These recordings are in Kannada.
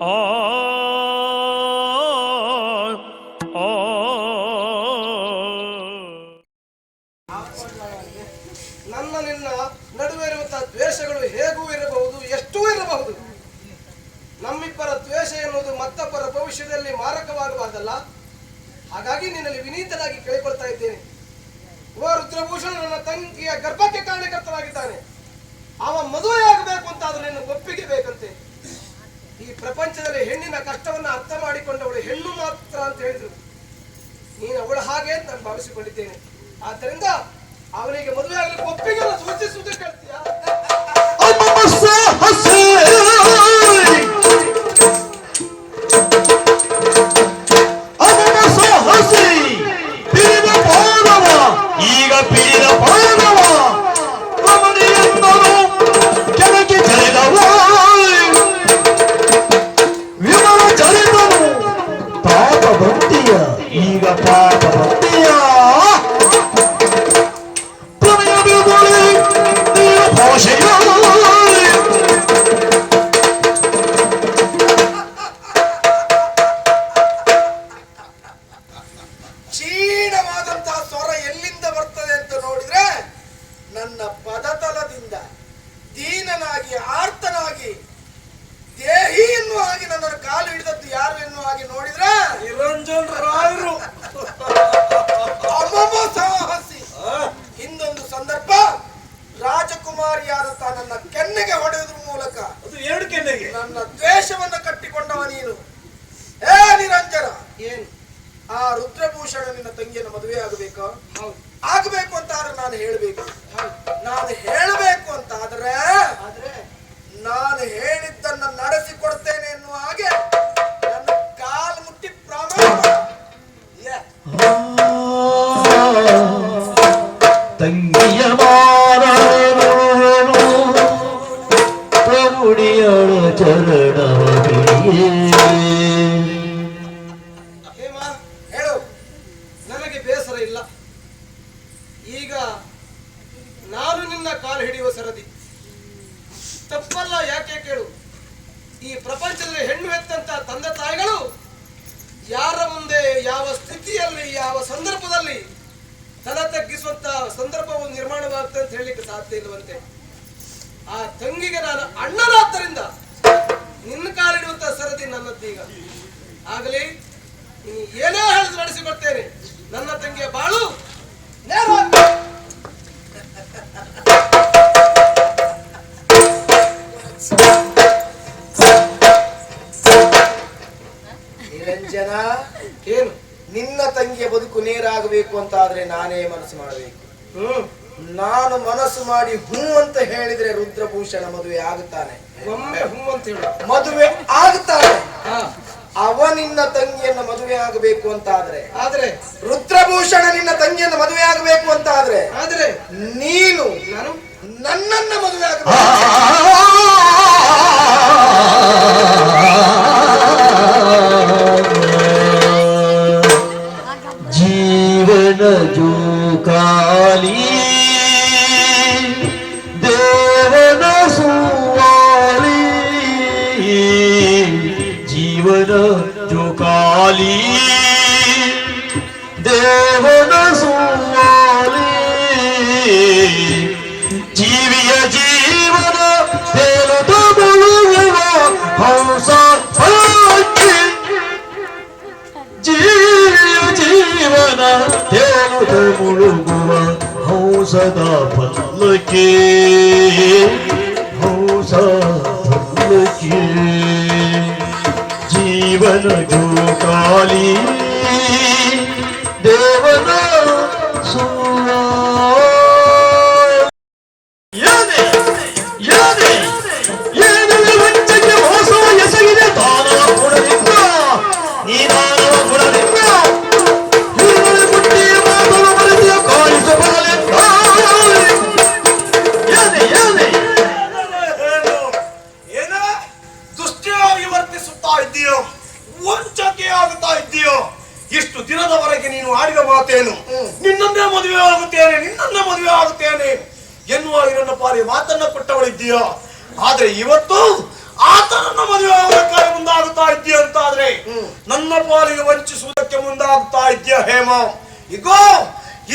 ನನ್ನ ನಿನ್ನ ನಡುವೆ ಇರುವಂತಹ ದ್ವೇಷಗಳು ಹೇಗೂ ಇರಬಹುದು, ಎಷ್ಟೂ ಇರಬಹುದು. ನಮ್ಮಿಬ್ಬರ ದ್ವೇಷ ಎನ್ನುವುದು ಮತ್ತೊಬ್ಬರ ಭವಿಷ್ಯದಲ್ಲಿ ಮಾರಕವಾಗಬಾರ್ದಲ್ಲ. ಹಾಗಾಗಿ ನಿನ್ನಲ್ಲಿ ವಿನೀತನಾಗಿ ಕೇಳಿಕೊಳ್ತಾ ಇದ್ದೇನೆ. ಓ ರುದ್ರಭೂಷಣ, ನನ್ನ ತಂಗಿಯ ಗರ್ಭಕ್ಕೆ ಕಾರಣಕರ್ತನಾಗಿದ್ದಾನೆ. ಅವ ಮದುವೆ ಆಗಬೇಕು ಅಂತ ಆದ್ರೆ ನಿನ್ನ ಒಪ್ಪಿಗೆ ಬೇಕಂತೆ. ಈ ಪ್ರಪಂಚದಲ್ಲಿ ಹೆಣ್ಣಿನ ಕಷ್ಟವನ್ನ ಅರ್ಥ ಮಾಡಿಕೊಂಡವಳು ಹೆಣ್ಣು ಮಾತ್ರ ಅಂತ ಹೇಳಿದ್ರು. ನೀನು ಅವಳು ಹಾಗೆ ಅಂತ ನಾನು ಭಾವಿಸಿಕೊಂಡಿದ್ದೇನೆ. ಆದ್ದರಿಂದ ಅವನಿಗೆ ಮದುವೆ ಆಗಲಿಕ್ಕೆ ಒಪ್ಪಿಗೆ ಸೂಚಿಸುವುದು ಕೇಳ್ತೀಯಾ ನನ್ನ ಪದತಲದಿಂದ ದೀನನಾಗಿ ಆರ್ತನಾಗಿ ದೇಹಿ ಎನ್ನುವ ಹಾಗೆ ನನ್ನನ್ನು ಕಾಲು ಹಿಡಿದದ್ದು ಯಾರು ಎನ್ನುವ ಹಾಗೆ ನೋಡಿದ್ರ ನಿರಂಜನ್ ರಾಯರು ಸಾಹಸಿ. ಹಿಂದೊಂದು ಸಂದರ್ಭ ರಾಜಕುಮಾರಿಯಾದಂತಹ ಹೇಮ ಹೇಳು ನನಗೆ ಬೇಸರ ಇಲ್ಲ ಈಗ ನಾನು ನಿನ್ನ ಕಾಲು ಹಿಡಿಯುವ ಸರದಿ ತಪ್ಪಲ್ಲ ಯಾಕೆ ಕೇಳು ಈ ಪ್ರಪಂಚದಲ್ಲಿ ಹೆಣ್ಣು ತಂದೆ ತಾಯಿಗಳು ಯಾರ ಮುಂದೆ ಯಾವ ಸ್ಥಿತಿಯಲ್ಲಿ ಯಾವ ಸಂದರ್ಭದಲ್ಲಿ ತಲ ತಗ್ಗಿಸುವಂತ ಸಂದರ್ಭವು ನಿರ್ಮಾಣವಾಗುತ್ತೆ ಅಂತ ಹೇಳಲಿಕ್ಕೆ ಸಾಧ್ಯ ಇಲ್ಲವಂತೆ ಆ ತಂಗಿಗೆ ನಾನು ಅಣ್ಣನಾದ್ದರಿಂದ ನಿನ್ನ ಕಾಲಿಡುವಂತ ಸರದಿ ನನ್ನದ್ದೀಗ ಆಗಲಿ ನೀನು ಏನೇ ಹೇಳಿದ್ರು ನಡೆಸಿಕೊಡ್ತೇನೆ ನನ್ನ ತಂಗಿಯ ಬಾಳು ನಿರಂಜನ ಏನು? ನಿನ್ನ ತಂಗಿಯ ಬದುಕು ನೇರಾಗಬೇಕು ಅಂತ ಆದ್ರೆ ನಾನೇ ಮನಸ್ಸು ಮಾಡಬೇಕು. ನಾನು ಮನಸ್ಸು ಮಾಡಿ ಹೂ ಅಂತ ಹೇಳಿದ್ರೆ ರುದ್ರಭೂಷಣ ಮದುವೆ ಆಗುತ್ತಾನೆ. ಒಮ್ಮೆ ಅಂತ ಹೇಳು. ಮದುವೆ ಆಗುತ್ತಾನೆ. ಹಾ. ಅವ ನಿನ್ನ ತಂಗಿಯನ್ನ ಮದುವೆ ಆಗಬೇಕು ಅಂತ ಆದ್ರೆ? ಆದ್ರೆ ರುದ್ರಭೂಷಣ ನಿನ್ನ ತಂಗಿಯನ್ನ ಮದುವೆ ಆಗಬೇಕು ಅಂತ ಆದ್ರೆ? ಆದ್ರೆ ನೀನು ನಾನು? ನನ್ನನ್ನ ಮದುವೆ ಆಗಬೇಕು. वाली देव वाली जीवन तेल तो बोलूँगा जीवन तेल तो बोलूँगा हंसदा फल के हंसा फल के जीवन जो Holy. ವಂಚಕೆ ಆಗುತ್ತಾ ಇದ್ದೀಯೋ? ಇಷ್ಟು ದಿನದವರೆಗೆ ನೀನು ಆಡಿದ ಮಾತೇನು? ನಿನ್ನನ್ನೇ ಮದುವೆ ಆಗುತ್ತೇನೆ, ನಿನ್ನನ್ನೇ ಮದುವೆ ಆಗುತ್ತೇನೆ ಎನ್ನುವ ಇರನ್ನ ಪಾರಿ ಮಾತನ್ನ ಕೊಟ್ಟವಳಿದ್ದೀಯೋ ಆದ್ರೆ ಇವತ್ತು ಆತನನ್ನ ಮದುವೆ ಆಗೋದಕ್ಕಾಗಿ ಮುಂದಾಗುತ್ತಾ ನನ್ನ ಪಾಲಿಗೆ ವಂಚಿಸುವುದಕ್ಕೆ ಮುಂದಾಗ್ತಾ ಇದ್ದೀಯ ಹೇಮ? ಇಗೋ,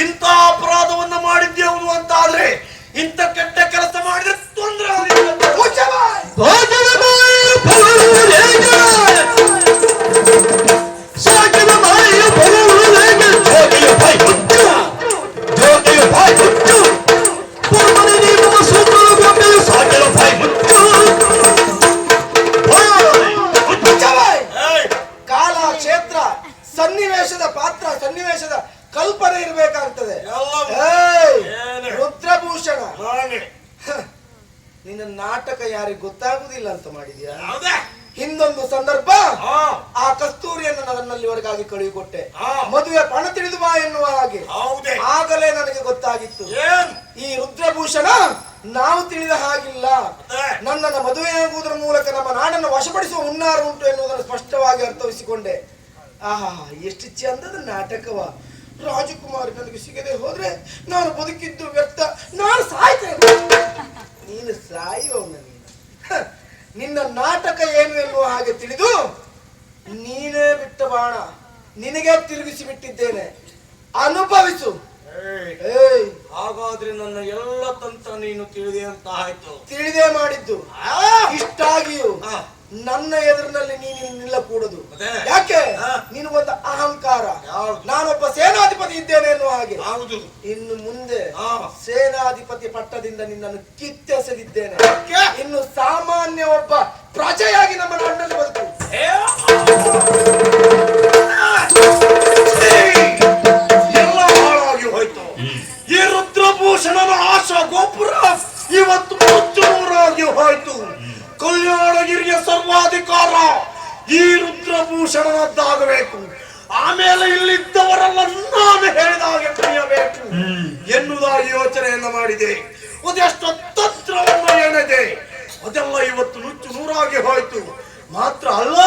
ಇಂಥ ಅಪರಾಧವನ್ನ ಮಾಡಿದ್ಯವನು ಅಂತ ಆದ್ರೆ ಇಂಥ ಕೆಟ್ಟ ಕೆಲಸ ಮಾಡಿದ್ರೆ ತೊಂದರೆ ಸನ್ನಿವೇಶದ ಪಾತ್ರ ಸನ್ನಿವೇಶದ ಕಲ್ಪನೆ ಇರಬೇಕಾಗ್ತದೆ? ರುದ್ರಭೂಷಣ. ನಿನ್ನ ನಾಟಕ ಯಾರಿಗೆ ಗೊತ್ತಾಗುದಿಲ್ಲ ಅಂತ ಮಾಡಿದ್ಯಾ? ಹೌದಾ? ಹಿಂದೊಂದು ಸಂದರ್ಭ. ಆ ಕಸ್ತೂರಿಯನ್ನು ನನ್ನಲ್ಲಿವರೆಗಾಗಿ ಕಳುಹಿಕೊಟ್ಟೆ ಕೊಟ್ಟೆ ಮದುವೆ ಪಣ ತಿಳಿದು ಬಾ ಎನ್ನುವ ಹಾಗೆ. ಹೌದೇ. ಆಗಲೇ ನನಗೆ ಗೊತ್ತಾಗಿತ್ತು. ಏನ್? ಈ ರುದ್ರಭೂಷಣ ನಾವು ತಿಳಿದ ಹಾಗಿಲ್ಲ? ನನ್ನನ್ನು ಮದುವೆಯಾಗುವುದರ ಮೂಲಕ ನಮ್ಮ ನಾಡನ್ನು ವಶಪಡಿಸುವ ಹುನ್ನಾರ ಉಂಟು ಎನ್ನುವುದನ್ನು ಸ್ಪಷ್ಟವಾಗಿ ಅರ್ಥವಿಸಿಕೊಂಡೆ. ಆಹಾ ಎಷ್ಟು ಚಂದದ ನಾಟಕವ. ರಾಜಕುಮಾರಿ ನನಗೆ ಸಿಗದೆ ಹೋದ್ರೆ ನಾನು ಬದುಕಿದ್ದು ವ್ಯರ್ಥ. ನಾನು ಸಾಯ್ತೇನೆ ನೀನು ಸಾಯುವವನ ನೀನು ಹ, ನಿನ್ನ ನಾಟಕ ಏನು ಎನ್ನುವ ಹಾಗೆ ತಿಳಿದು ನೀನೇ ಬಿಟ್ಟ ಬಾಣ. ನಿನಗೆ ತಿರುಗಿಸಿ ಬಿಟ್ಟಿದ್ದೇನೆ. ಅನುಭವಿಸು. ಏಯ್, ಹಾಗಾದ್ರೆ ನನ್ನ ಎಲ್ಲ ತಂತ್ರ ನೀನು ತಿಳಿದೆ ಅಂತ ಆಯ್ತು. ತಿಳಿದೇ ಮಾಡಿದ್ದು. ಇಷ್ಟಾಗಿಯೂ. ನನ್ನ ಎದುರಿನಲ್ಲಿ ನೀನು ನಿಲ್ಲಕೂಡದು? ಯಾಕೆ? ಹಾ. ಒಂದು ಅಹಂಕಾರ? ನಾನೊಬ್ಬ ಸೇನಾಧಿಪತಿ ಇದ್ದೇನೆ ಎನ್ನುವ ಹಾಗೆ. ಹೌದು. ಇನ್ನು ಮುಂದೆ. ಸೇನಾಧಿಪತಿ ಪಟ್ಟದಿಂದ ನಿನ್ನನ್ನು ಕಿತ್ತೆಸೆದಿದ್ದೇನೆ. ಯಾಕೆ? ಇನ್ನು ಸಾಮಾನ್ಯ ಒಬ್ಬ ಪ್ರಜೆಯಾಗಿ ನಮ್ಮ ನಾಡಿನಲ್ಲಿ ಬದುಕು ಎಲ್ಲ ಹಾಳಾಗಿ ಹೋಯ್ತು. ಈ ರುದ್ರಭೂಷಣನ ಆಶಾ ಗೋಪುರ ಇವತ್ತು ಮುಚ್ಚೂರಾಗಿ ಹೋಯ್ತು. ಕಲ್ಯಾಣಗಿರಿಯ ಸರ್ವಾಧಿಕಾರ ಈ ರುದ್ರಭೂಷಣನದ್ದಾಗಬೇಕು ಆಮೇಲೆ ಇಲ್ಲಿದ್ದವರೆಲ್ಲ ನಾನು ಹೇಳಿದ ಹಾಗೆ ಎನ್ನುವುದಾಗಿ ಯೋಚನೆಯನ್ನು ಮಾಡಿದೆ. ಒಂದೆಷ್ಟು ತಂತ್ರವನ್ನು ಎಣೆದೆ ಅದೆಲ್ಲ ಇವತ್ತು ನುಚ್ಚು ನೂರಾಗಿ ಹೋಯ್ತು. ಮಾತ್ರ ಅಲ್ಲ,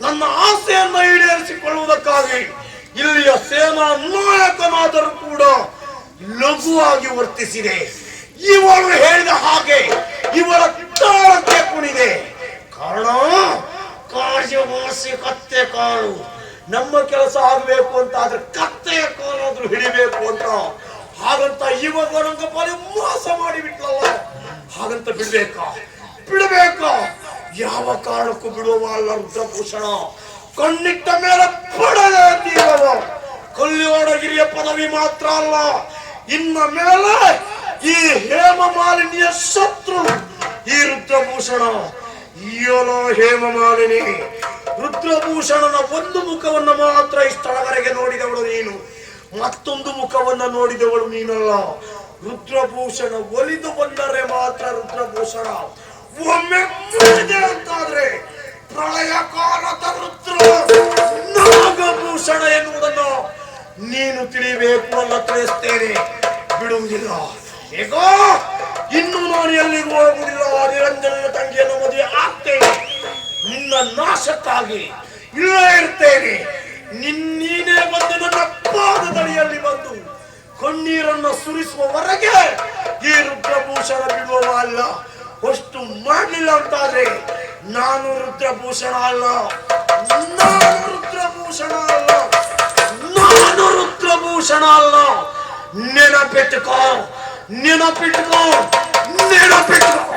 ನನ್ನ ಆಸೆಯನ್ನ ಈಡೇರಿಸಿಕೊಳ್ಳುವುದಕ್ಕಾಗಿ ಇಲ್ಲಿಯ ಸೇನಾ ನಾಯಕನಾದರೂ ಕೂಡ ಲಘುವಾಗಿ ವರ್ತಿಸಿದೆ. ಇವಳು ಹೇಳಿದ ಹಾಗೆ ಇವಳ ತಾಳಕ್ಕೆ ಕುಣಿದೆ. ಕಾರಣ ಕಾಶವಾಸಿ ಕತ್ತೆ ಕಾಳು. ನಮ್ಮ ಕೆಲಸ ಆಗಬೇಕು ಅಂತ ಆದ್ರೆ ಕತ್ತೆಯ ಕಾಲಾದ್ರೂ ಹಿಡಿಬೇಕು ಅಂತ. ಹಾಗಂತ ಇವಾಗ ಮೋಸ ಮಾಡಿ ಬಿಟ್ಲಲ್ಲ ಹಾಗಂತ ಬಿಡ್ಬೇಕಾ? ಬಿಡಬೇಕಾ ಯಾವ ಕಾರಣಕ್ಕೂ ಬಿಡುವ ಅಲ್ಲ ರುದ್ರಭೂಷಣ. ಕಣ್ಣಿಟ್ಟ ಮೇಲೆ ಪಡದೆ ತೀರವು ಪದವಿ ಮಾತ್ರ ಅಲ್ಲ. ಇನ್ನ ಮೇಲೆ ಈ ಹೇಮ ಮಾಲಿನಿಯ ಶತ್ರು ಈ ರುದ್ರಭೂಷಣ. ಅಯ್ಯೋನೋ ಹೇಮ ಮಾಲಿನಿ. ರುದ್ರಭೂಷಣನ ಒಂದು ಮುಖವನ್ನ ಮಾತ್ರ ಈ ಸ್ಥಳವರೆಗೆ ನೋಡಿದವಳು ನೀನು. ಮತ್ತೊಂದು ಮುಖವನ್ನ ನೋಡಿದವಳು ನೀನಲ್ಲ. ರುದ್ರಭೂಷಣ ಒಲಿದು ಬಂದರೆ ಮಾತ್ರ ರುದ್ರಭೂಷಣ. ಒಮ್ಮೆ ಮುರಿದೆ ಅಂತಾದ್ರೆ ಪ್ರಳಯ ಕಾಲದ ರುದ್ರ ನಾಗಭೂಷಣ ಎನ್ನುವುದನ್ನು ನೀನು ತಿಳಿಬೇಕು ಅಂತ ತಿಳಿಸ್ತೇನೆ. ಬಿಡುವುದಿಲ್ಲ ಈಗ ಇನ್ನು ನಾನು ಎಲ್ಲಿಗೂ ಹೋಗುವುದಿಲ್ಲ. ನಿರಂಜನ ತಂಗಿಯನ್ನು ಮದುವೆ ಆಗ್ತೇನೆ. ನಿನ್ನ ನಾಶಕ್ಕಾಗಿ ಅಷ್ಟು ಮಾಡ್ಲಿಲ್ಲ ಅಂತಾದ್ರೆ ನಾನು ರುದ್ರಭೂಷಣ ಅಲ್ಲ. ನಾನು ರುದ್ರಭೂಷಣ ಅಲ್ಲ. ನಾನು ರುದ್ರಭೂಷಣ ಅಲ್ಲ. ನೆನಪಿಟ್ಕೋ ನೆನಪಿಟ್ಕೋ ನೆನಪಿಟ್ಟುಕೋ